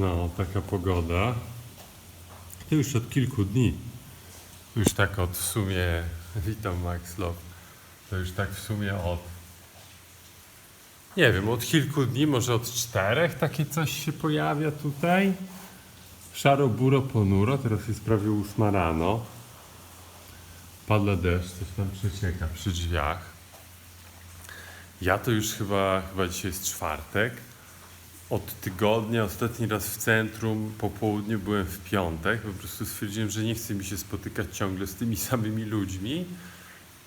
No, taka pogoda. To już od kilku dni. Już tak od w sumie, witam Max Love. To już tak w sumie od, nie wiem, od kilku dni, może od czterech takie coś się pojawia tutaj. Szaro, buro, ponuro, teraz jest prawie ósma rano. Pada deszcz, coś tam przecieka przy drzwiach. Ja to już chyba, chyba dzisiaj jest czwartek. Od tygodnia, ostatni raz w centrum, po południu byłem w piątek. Po prostu stwierdziłem, że nie chce mi się spotykać ciągle z tymi samymi ludźmi.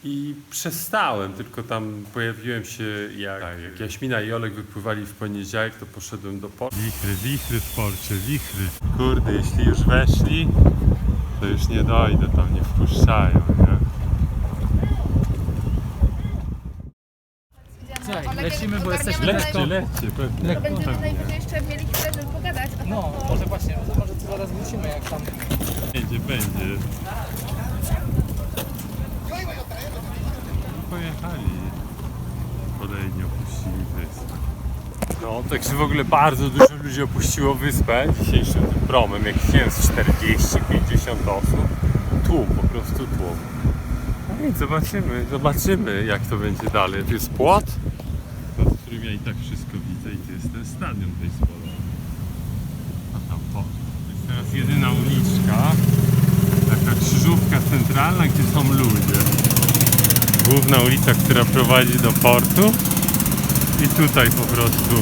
I przestałem, tylko tam pojawiłem się, jak, tak, jak Jaśmina i Olek wypływali w poniedziałek, to poszedłem do portu. Wichry, wichry w porcie, wichry. Kurde, jeśli już weszli, to już nie dojdę, tam nie wpuszczają, nie? Słuchaj, lecimy, bo jesteśmy Lećcie, lećcie, pewnie. Lekko. Będziemy najwyżej jeszcze mieli chwilę, żeby pogadać. a No, to- może właśnie, może to zaraz wrócimy, jak tam... Będzie, będzie. Pojechali. Kolejnie opuścili wyspę. No, także w ogóle bardzo dużo ludzi opuściło wyspę dzisiejszym tym promem. Jak chciałem z 40-50 osób. Tłum, po prostu tłum. I zobaczymy, zobaczymy jak to będzie dalej. Tu jest płot, pod którym ja i tak wszystko widzę i to jest ten stadion baseballowy. A tam po. To jest teraz jedyna uliczka, taka krzyżówka centralna, gdzie są ludzie. Główna ulica, która prowadzi do portu i tutaj po prostu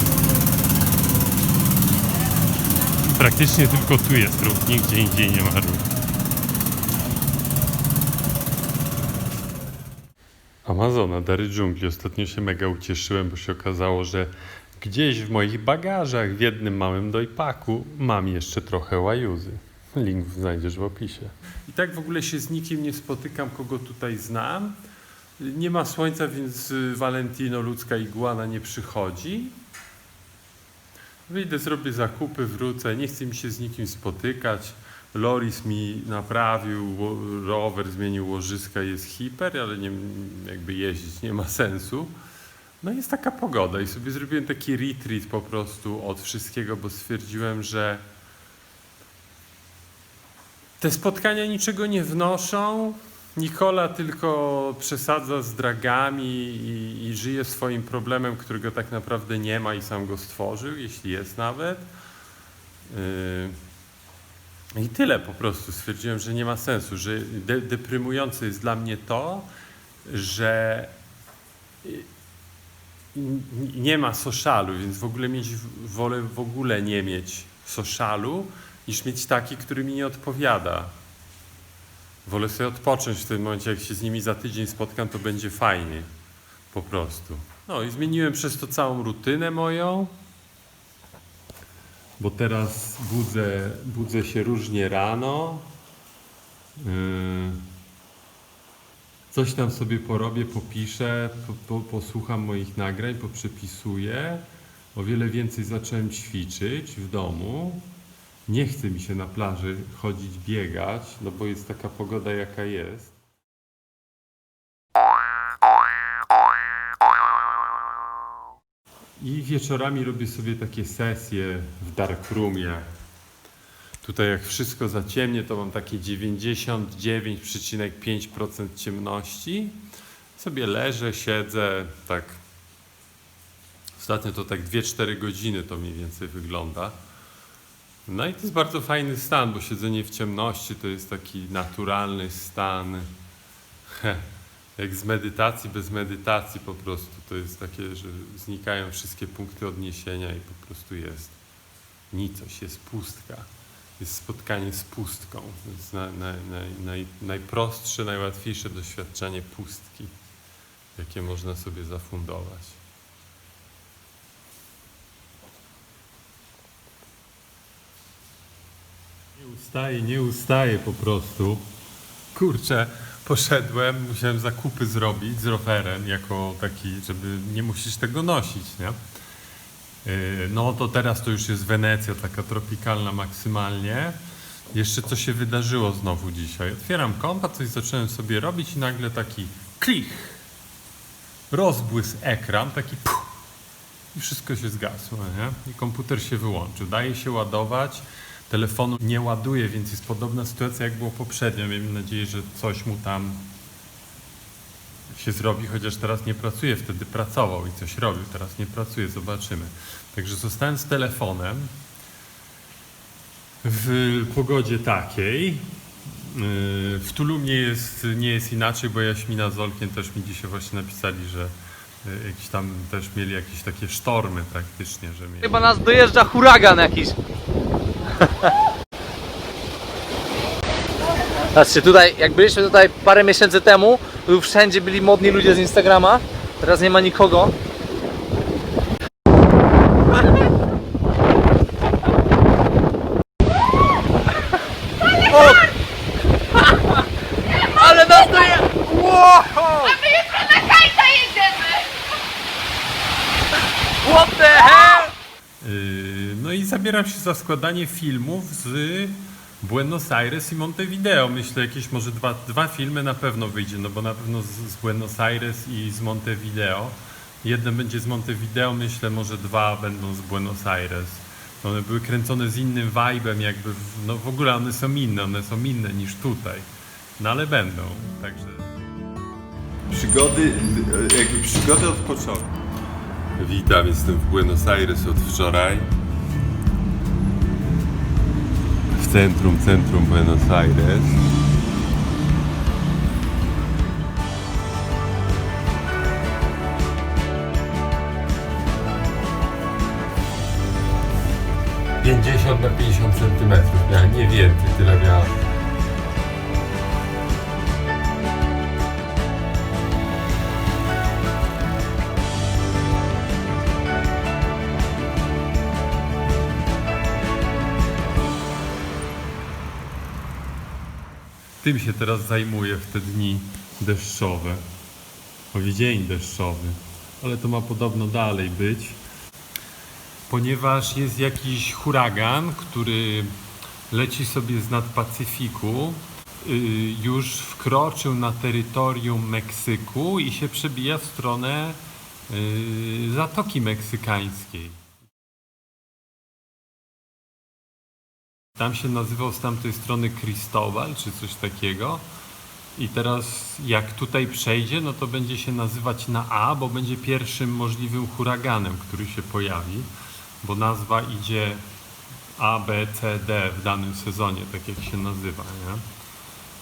praktycznie tylko tu jest ruch, nigdzie indziej nie ma ruchu. Amazona, dary dżungli. Ostatnio się mega ucieszyłem, bo się okazało, że gdzieś w moich bagażach, w jednym małym dojpaku, mam jeszcze trochę łajuzy. Link znajdziesz w opisie. I tak w ogóle się z nikim nie spotykam, kogo tutaj znam. Nie ma słońca, więc Valentino, ludzka iguana nie przychodzi. Wyjdę, zrobię zakupy, wrócę. Nie chcę mi się z nikim spotykać. Loris mi naprawił rower, zmienił łożyska, jest hiper, ale nie, jakby jeździć nie ma sensu. No jest taka pogoda i sobie zrobiłem taki retreat po prostu od wszystkiego, bo stwierdziłem, że te spotkania niczego nie wnoszą. Nikola tylko przesadza z dragami i, i żyje swoim problemem, którego tak naprawdę nie ma i sam go stworzył, jeśli jest nawet. Yy, I tyle po prostu. Stwierdziłem, że nie ma sensu, że de- deprymujące jest dla mnie to, że y, nie ma socialu, więc w ogóle mieć, wolę w ogóle nie mieć socialu, niż mieć taki, który mi nie odpowiada. Wolę sobie odpocząć w tym momencie, jak się z nimi za tydzień spotkam, to będzie fajnie. Po prostu. No i zmieniłem przez to całą rutynę moją. Bo teraz budzę, budzę się różnie rano. Yy, Coś tam sobie porobię, popiszę, po, po, posłucham moich nagrań, poprzepisuję. O wiele więcej zacząłem ćwiczyć w domu. Nie chce mi się na plaży chodzić, biegać, no bo jest taka pogoda, jaka jest. I wieczorami robię sobie takie sesje w darkroomie. Tutaj jak wszystko zaciemnie, to mam takie 99,5% ciemności. Sobie leżę, siedzę, tak. Ostatnio to tak 2-4 godziny to mniej więcej wygląda. No i to jest bardzo fajny stan, bo siedzenie w ciemności to jest taki naturalny stan. Jak z medytacji, bez medytacji po prostu. To jest takie, że znikają wszystkie punkty odniesienia i po prostu jest nicość, jest pustka. Jest spotkanie z pustką. Naj, najprostsze, najłatwiejsze doświadczenie pustki, jakie można sobie zafundować. Nie ustaje, nie ustaje po prostu. Kurczę, poszedłem, musiałem zakupy zrobić z rowerem, jako taki, żeby nie musisz tego nosić, nie? Yy, No to teraz to już jest Wenecja, taka tropikalna maksymalnie. Jeszcze co się wydarzyło znowu dzisiaj. Otwieram kompa, coś zacząłem sobie robić i nagle taki klich. Rozbłysk ekran, taki puh. i wszystko się zgasło, nie? I komputer się wyłączył. Daje się ładować, telefonu nie ładuje, więc jest podobna sytuacja jak było poprzednio. Miejmy nadzieję, że coś mu tam się zrobi, chociaż teraz nie pracuje, wtedy pracował i coś robił, teraz nie pracuje, zobaczymy. Także zostałem z telefonem w pogodzie takiej. Yy, W Tulum nie jest, nie jest inaczej, bo Jaśmina z Olkiem też mi dzisiaj właśnie napisali, że yy, jakieś tam też mieli jakieś takie sztormy praktycznie, że mieli. Chyba nas dojeżdża huragan jakiś. Patrzcie, tutaj, jak byliśmy tutaj parę miesięcy temu, tu wszędzie byli modni ludzie z Instagrama. Teraz nie ma nikogo. O! Ale nas doje... Wow! My jutro na kajta jedziemy! What the hell? Yy, No i zabieram się za składanie filmów z Buenos Aires i Montevideo. Myślę, jakieś może dwa, dwa filmy na pewno wyjdzie, no bo na pewno z, z Buenos Aires i z Montevideo. Jeden będzie z Montevideo, myślę, może dwa będą z Buenos Aires. One były kręcone z innym vibe'em, jakby, w, no w ogóle one są inne, one są inne niż tutaj. No ale będą, także... Przygody, jakby przygody od początku. Witam, jestem w Buenos Aires od wczoraj. Centrum, centrum Buenos Aires. Pięćdziesiąt na 50 centymetrów miała, nie więcej, tyle miała. Tym się teraz zajmuję w te dni deszczowe. Choć dzień deszczowy, ale to ma podobno dalej być. Ponieważ jest jakiś huragan, który leci sobie z nad Pacyfiku, y, już wkroczył na terytorium Meksyku i się przebija w stronę y, Zatoki Meksykańskiej. Tam się nazywał z tamtej strony Cristobal, czy coś takiego. I teraz jak tutaj przejdzie, no to będzie się nazywać na A, bo będzie pierwszym możliwym huraganem, który się pojawi, bo nazwa idzie A, B, C, D w danym sezonie, tak jak się nazywa, nie?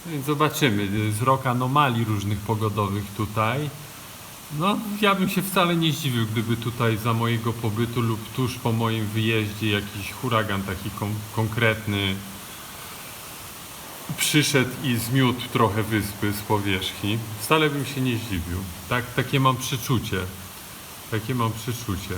No Więc zobaczymy. Z rok anomalii różnych pogodowych tutaj. No, ja bym się wcale nie zdziwił, gdyby tutaj za mojego pobytu lub tuż po moim wyjeździe jakiś huragan taki kon- konkretny przyszedł i zmiótł trochę wyspy z powierzchni. Wcale bym się nie zdziwił. Tak, takie mam przeczucie. Takie mam przeczucie.